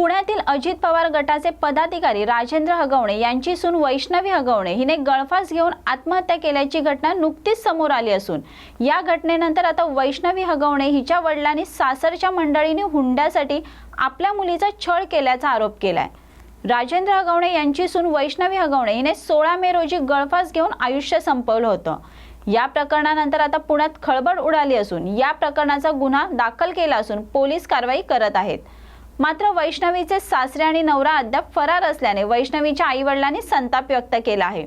पुण्यातील अजित पवार गटाचे पदाधिकारी राजेंद्र हगवणे यांची सून वैष्णवी हगवणे हिने गळफास घेऊन आत्महत्या केल्याची घटना नुकतीच समोर आली असून या घटनेनंतर आता वैष्णवी हगवणे हिच्या वडिलांनी सासरच्या मंडळीने हुंड्यासाठी आपल्या मुलीचा छळ केल्याचा आरोप केलाय. राजेंद्र हगवणे यांची सून वैष्णवी हगवणे हिने सोळा मे रोजी गळफास घेऊन आयुष्य संपवलं होतं. या प्रकरणानंतर आता पुण्यात खळबळ उडाली असून या प्रकरणाचा गुन्हा दाखल केला असून पोलीस कारवाई करत आहेत. मात्र वैष्णवीचे सासरे आणि नवरा अद्याप फरार असल्याने वैष्णवीच्या आईवडिलांनी संताप व्यक्त केला आहे.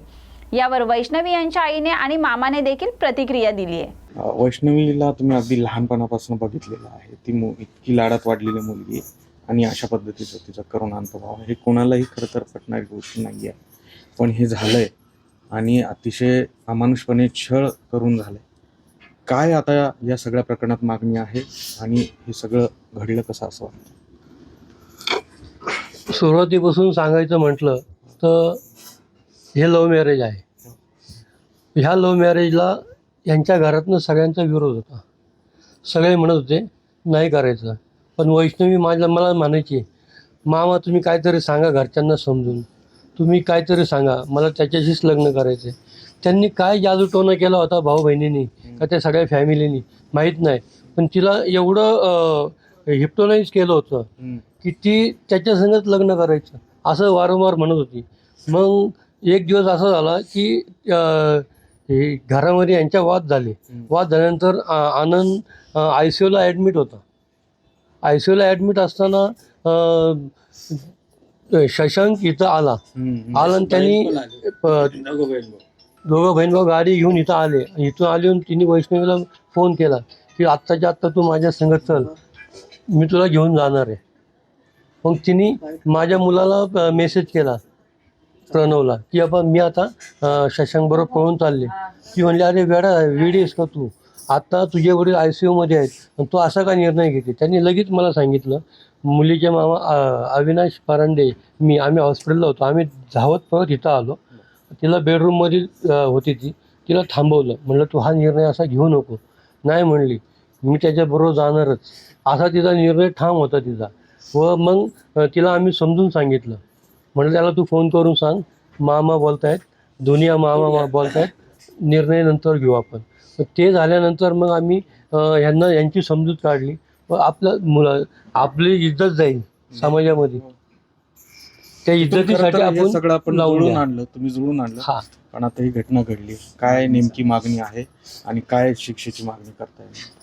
यावर वैष्णवी यांच्या आईने आणि मामाने देखील प्रतिक्रिया दिली आहे. वैष्णवीला तुम्ही अगदी लहानपणापासून बघितलेलं आहे. ती मु इतकी लाडात वाढलेली मुलगी आहे आणि अशा पद्धतीचं तिचा करुणांत अंतभाव हे कोणालाही खरं तर पटणारी गोष्ट नाही आहे पण हे झालंय आणि अतिशय अमानुषपणे छळ करून झालंय. काय आता या सगळ्या प्रकरणात मागणी आहे आणि हे सगळं घडलं कसं असं वाटतं? सुरुवातीपासून सांगायचं म्हटलं तर हे लव्ह मॅरेज आहे. ह्या लव्ह मॅरेजला यांच्या घरातनं सगळ्यांचा विरोध होता. सगळे म्हणत होते नाही करायचं. पण वैष्णवी माझ्या मला म्हणायची मामा तुम्ही काहीतरी सांगा घरच्यांना समजून. तुम्ही काहीतरी सांगा. मला त्याच्याशीच लग्न करायचं आहे त्यांनी काय जादूटोणा केला होता भाऊ बहिणींनी का त्या सगळ्या फॅमिलीनी माहीत नाही. पण तिला एवढं हिप्टोनाईज केलं होतं की ती त्याच्या संगत लग्न करायचं. असं वारंवार म्हणत होती. मग एक दिवस असं झाला की हे घरामध्ये यांच्या वाद झाले. वाद झाल्यानंतर आनंद आय सी यूला ॲडमिट होता. आय सी यूला ॲडमिट असताना शशांक इथं आला. आला आणि त्यांनी दोघं बहीण. भाऊ गाडी घेऊन इथं आले. इथून आले आणि तिने वैष्णवीला फोन केला की आत्ताच्या आत्ता तू माझ्या संगत चल. मी तुला घेऊन जाणार आहे. मग तिने माझ्या मुलाला मेसेज केला प्रणवला की आपण मी आता शशांकबरोबर पळून चालले. ती म्हणली अरे वेडा वेडी आहेस का तू? आता तुझे वडील आय सी यूमध्ये आहेत आणि तू असा का निर्णय घेते? त्यांनी लगेच मला सांगितलं मुलीचे मामा अविनाश परांडे मी आम्ही हॉस्पिटलला होतो. आम्ही धावत पळत इथं आलो. तिला बेडरूममध्ये होती ती. तिला थांबवलं. म्हणलं तू हा निर्णय असा घेऊ नको. नाही म्हणली. मी त्याच्याबरोबर जाणारच. असा तिचा निर्णय ठाम होता तिचा. व मग तिला आम्ही समजून सांगितलं. म्हणलं त्याला तू फोन करून सांग. मामा बोलतायत. दुनिया मामा मा बोलतायत. निर्णय नंतर घेऊ आपण. ते झाल्यानंतर मग आम्ही ह्यांना यांची समजूत काढली. व आपलं मुलं आपली इज्जत जाईल समाजामध्ये. त्या इज्जतीसाठी हे सगळं आपण आपण लावून. आणलं. तुम्ही जुळून आणलं. हा. पण आता ही घटना घडली. काय नेमकी मागणी आहे आणि काय शिक्षेची मागणी करता येईल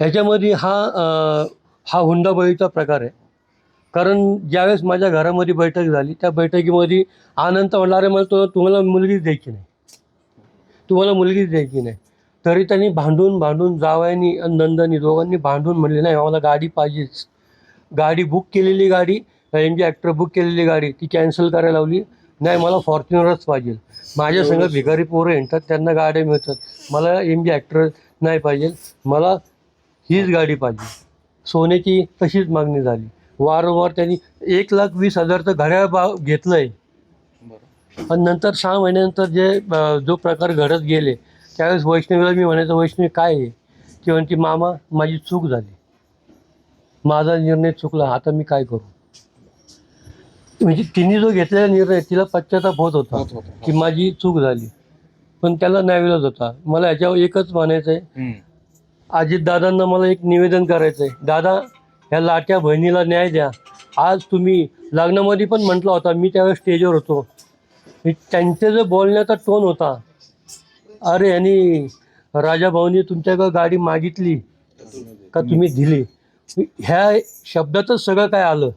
ह्याच्यामध्ये हा अं, हा हुंडाबळीचा प्रकार आहे. कारण ज्यावेळेस माझ्या घरामध्ये बैठक झाली त्या बैठकीमध्ये आनंद म्हणला अरे मला तो तुम्हाला मुलगीच द्यायची नाही. तुम्हाला मुलगीच द्यायची नाही. तरी त्यांनी भांडून भांडून जावयानी आणि नंदनी दोघांनी भांडून म्हणले नाही आम्हाला गाडी पाहिजेच. गाडी बुक केलेली गाडी एम जी ॲक्टर बुक केलेली गाडी ती कॅन्सल करायला लावली. नाही मला फॉर्च्युनरच पाहिजे. माझ्या संग भिकारी पोरं येतात त्यांना गाड्या मिळतात. मला एम जी ॲक्टर नाही पाहिजे. मला हीच गाडी पाहिजे. सोन्याची तशीच मागणी झाली. वारंवार त्यांनी एक लाख वीस हजारचं घड्याळ भाव घेतलं आहे आणि नंतर सहा महिन्यानंतर जे जो प्रकार घडत गेले त्यावेळेस वैष्णवीला मी म्हणायचं वैष्णवी काय आहे? ती म्हणते मामा माझी चूक झाली. माझा निर्णय चुकला. आता मी काय करू? म्हणजे तिने जो घेतलेला निर्णय तिला पश्चाताप होत होता. की माझी चूक झाली. पण त्याला न्यायविरोध होता. मला याच्यावर एकच म्हणायचं आहे. अजितदादांना मला एक निवेदन करायचं आहे दादा ह्या लाट्या बहिणीला न्याय द्या. आज तुम्ही लग्नामध्ये पण म्हटला होता मी त्यावेळेस स्टेजवर होतो. मी त्यांचे जो बोलण्याचा टोन होता अरे यांनी राजाभाऊनी तुमच्याकडे गाडी मागितली का तुम्ही दिली? ह्या शब्दातच सगळं काय आलं?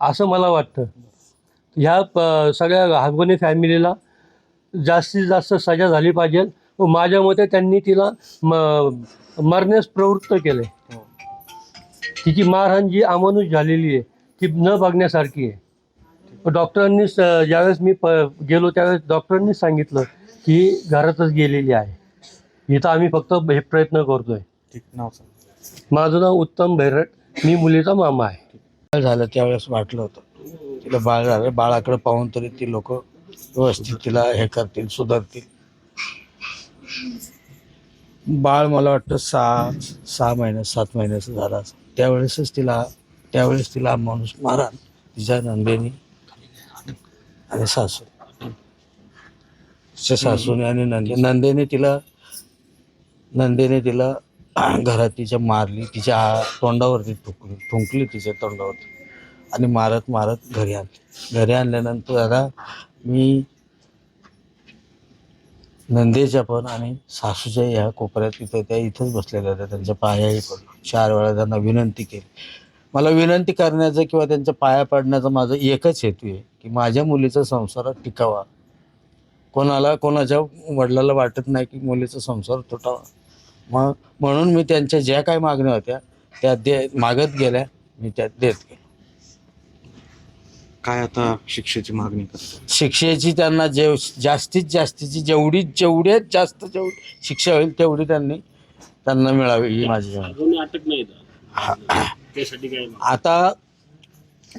असं मला वाटतं. ह्या प सगळ्या हागवणे फॅमिलीला जास्तीत जास्त सजा झाली पाहिजे. व माझ्या मते त्यांनी तिला म मरण्यास प्रवृत्त केले हो. तिची मारहाण जी अमानुष झालेली आहे ती न बघण्यासारखी आहे. डॉक्टरांनी स- ज्यावेळेस मी प गेलो त्यावेळेस डॉक्टरांनीच सांगितलं की घरातच गेलेली आहे. इथं आम्ही फक्त हे प्रयत्न करतोय. ठीक नाव सांग. माझं नाव उत्तम भैरट मी मुलीचा मामा आहे. बाळ झालं त्यावेळेस वाटलं होतं? तिला बाळ झालं बाळाकडे पाहून तरी ती लोक व्यवस्थित तिला हे करतील सुधारतील. बाळ मला वाटतं सहा सहा महिने सात महिन्याचं झाला. त्यावेळेसच तिला त्यावेळेस तिला माणूस मारान तिच्या नंदेनी आणि सासू. तिच्या सासूने आणि नंदे नंदेने तिला नंदेने तिला घरात तिच्या मारली तिच्या तोंडावरती ठुकली ठुंकली तिच्या तोंडावरती आणि मारत मारत घरी आणली. घरी आणल्यानंतर आता मी नंदेच्या पण आणि सासूच्या ह्या कोपऱ्यात तिथं त्या इथंच बसलेल्या होत्या. त्यांच्या पायाही पडलो. चार वेळा त्यांना विनंती केली. मला विनंती करण्याचं किंवा त्यांच्या पाया पडण्याचा माझा एकच हेतू आहे की माझ्या मुलीचा संसार टिकावा. कोणाला कोणाच्या वडिलाला वाटत नाही की मुलीचा संसार तुटावा. मग म्हणून मी त्यांच्या ज्या काही मागण्या होत्या त्या दे मागत गेल्या मी त्या देत गेलो. काय आता शिक्षेची मागणी करतो शिक्षेची त्यांना जे जास्तीत जास्तीची जेवढी जेवढ्यात जास्त जेवढी शिक्षा होईल तेवढी त्यांनी त्यांना मिळावी ही माझी विनंती. आता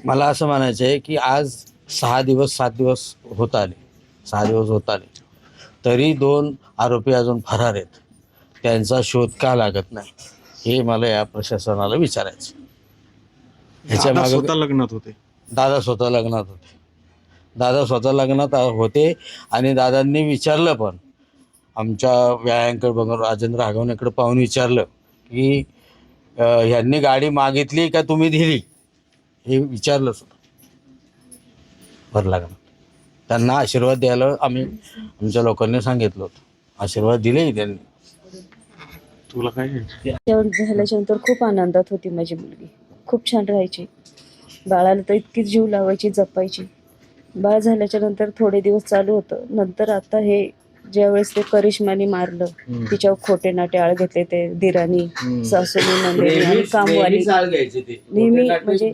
मला असं म्हणायचं आहे की आज सहा दिवस सात दिवस होत आले. सहा दिवस होत आले. तरी दोन आरोपी अजून फरार आहेत. त्यांचा शोध का लागत नाही? हे मला या प्रशासनाला विचारायचं ह्याच्या दादा मागे स्वतः लग्नात होते. दादा स्वतः लग्नात होते. दादा स्वतः लग्नात होते आणि दादांनी विचारलं पण. आमच्या व्यायांकडे बघून राजेंद्र राघवनेकडे पाहून विचारलं की ह्यांनी गाडी मागितली का तुम्ही दिली? हे विचारलं सुद्धा भर लग्नात त्यांना आशीर्वाद द्यायला आम्ही आमच्या लोकांनी सांगितलं होतं. आशीर्वाद दिलेही त्यांनी. तुला काय जेवण झाल्याच्यानंतर खूप आनंदात होती माझी मुलगी. खूप छान राहायची. बाळाला तर इतकी जीव लावायची जपायची. बाळ झाल्याच्यानंतर थोडे दिवस चालू होतं. नंतर आता हे ज्यावेळेस ते करिश्माने मारलं. तिच्यावर खोटे नाटे आळ घेतले ते दिरानी. सासूनी नंदेनी आणि कामवाली. नेहमी म्हणजे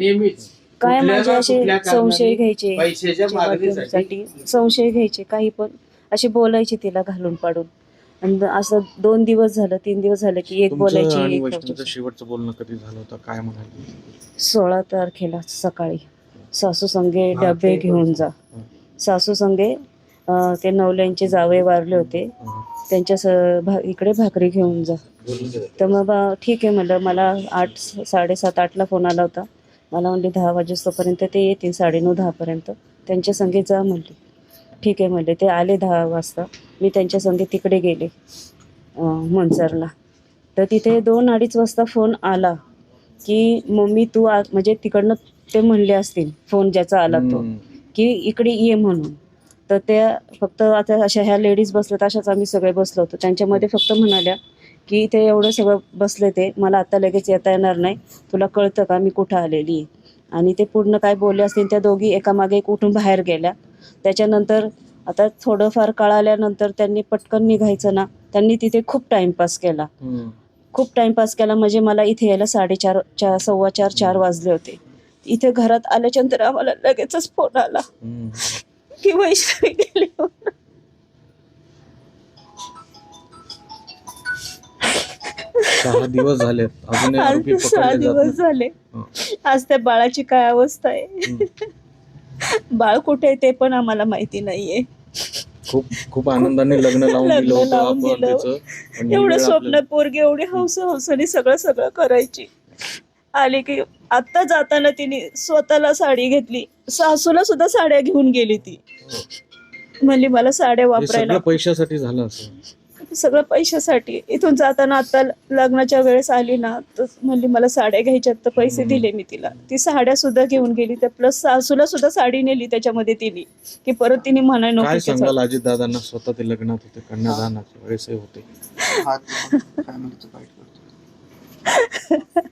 काय माझे असे संशय घ्यायचे संशय घ्यायचे काही पण. असे बोलायचे तिला घालून पाडून. आणि असं दोन दिवस झालं तीन दिवस झालं की एक तुमचं बोलायची आणि एक वैष्णवचं बोलायची. शेवटचं बोलणं कधी झालं होतं? काय म्हणाली? सोळा तारखेला सकाळी. सासू संगे हा, डबे ते घेऊन जा. सासू संगे अं, ते नवल्यांचे जावे वारले होते. त्यांच्या स- भा इकडे भाकरी घेऊन जा. तर मग बा ठीक आहे म्हणलं. मला आठ साडेसात आठला फोन आला होता. मला म्हणले दहा वाजेपर्यंत ते येतील साडेनऊ दहापर्यंत. त्यांच्या संगे जा म्हणले. ठीक आहे म्हणले ते आले दहा वाजता. मी त्यांच्या संगे तिकडे गेले मनसरला. तर तिथे दोन अडीच वाजता फोन आला की मम्मी तू आ म्हणजे तिकडनं ते म्हणले असतील फोन ज्याचा आला तो. की इकडे ये म्हणून. तर त्या फक्त आता अशा ह्या लेडीज बसल्यात अशाच आम्ही सगळे बसलो होतो. त्यांच्यामध्ये फक्त म्हणाल्या की इथे एवढं सगळं बसले ते मला आता लगेच येता येणार नाही. तुला कळतं का मी कुठं आलेली आहे? आणि ते पूर्ण काय बोलले असतील त्या दोघी एकामागे एक उठून बाहेर गेल्या. त्याच्यानंतर आता थोडंफार कळाल्यानंतर त्यांनी पटकन निघायचं ना त्यांनी तिथे खूप टाइमपास केला. खूप टाइमपास केला म्हणजे मला इथे यायला साडेचार चार सव्वा चार चार वाजले होते इथे घरात आल्याच्यानंतर आम्हाला लगेचच फोन आला. की वैष्णवी गेली. सहा दिवस आज सहा दिवस झाले. आज त्या बाळाची काय अवस्था आहे. बाळ कुठे आहे ते पण आम्हाला माहिती नाहीये. खूप खूप आनंदाने लग्न लावून लग्न दिलं होतं लावून आपण दिलं. त्याचं पण ही एवढं वेळ स्वप्न आपल्याला- पोरगी एवढी हौस हौसाने सगळं सगळं करायची. आली की आत्ता जाताना तिने स्वतःला साडी घेतली. सासूला सुद्धा साड्या घेऊन गेली ती. म्हणली मला साड्या हे वापरायला सगळं पैशासाठी झालं असं. सगळं पैशासाठी. इथून जाताना आता लग्नाच्या वेळेस आली ना तर म्हणली मला साड्या घ्यायच्यात तर पैसे दिले मी तिला. ती साड्या सुद्धा घेऊन गेली. तर प्लस सासूला सुद्धा साडी नेली त्याच्यामध्ये तिने की परत तिने म्हणाय काय नको सांगाल अजित दादांना? स्वतः ते लग्नात होते कन्यादानाच्या वेळेसही होते.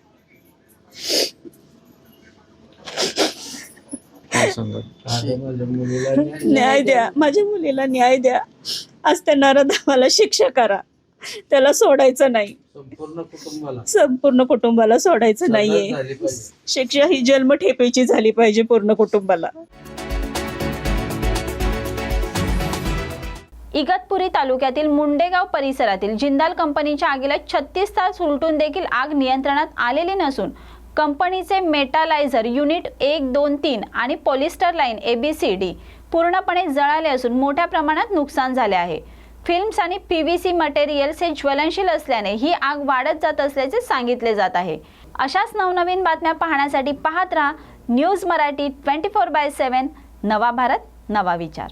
काय सांगाल? न्याय द्या. माझ्या मुलीला न्याय द्या. आज त्या नरधामाला शिक्षा करा. त्याला सोडायचं नाही. संपूर्ण कुटुंबाला. संपूर्ण कुटुंबाला सोडायचं नाहीये. शिक्षा ही जन्म ठेपेची झाली पाहिजे पूर्ण कुटुंबाला. इगतपुरी तालुक्यातील मुंडेगाव परिसरातील जिंदाल कंपनीच्या आगीला छत्तीस तास उलटून देखील आग नियंत्रणात आलेली नसून कंपनीचे मेटालायझर युनिट एक दोन तीन आणि पॉलिस्टर लाईन एबीसीडी पूर्णपणे जळाले असून मोठ्या प्रमाणात नुकसान झाले आहे. फिल्म्स आणि पी व्ही सी मटेरियल्स हे ज्वलनशील असल्याने ही आग वाढत जात असल्याचे सांगितले जात आहे. अशाच नवनवीन बातम्या पाहण्यासाठी पाहत राहा news Marathi twenty four by seven. नवा भारत नवा विचार.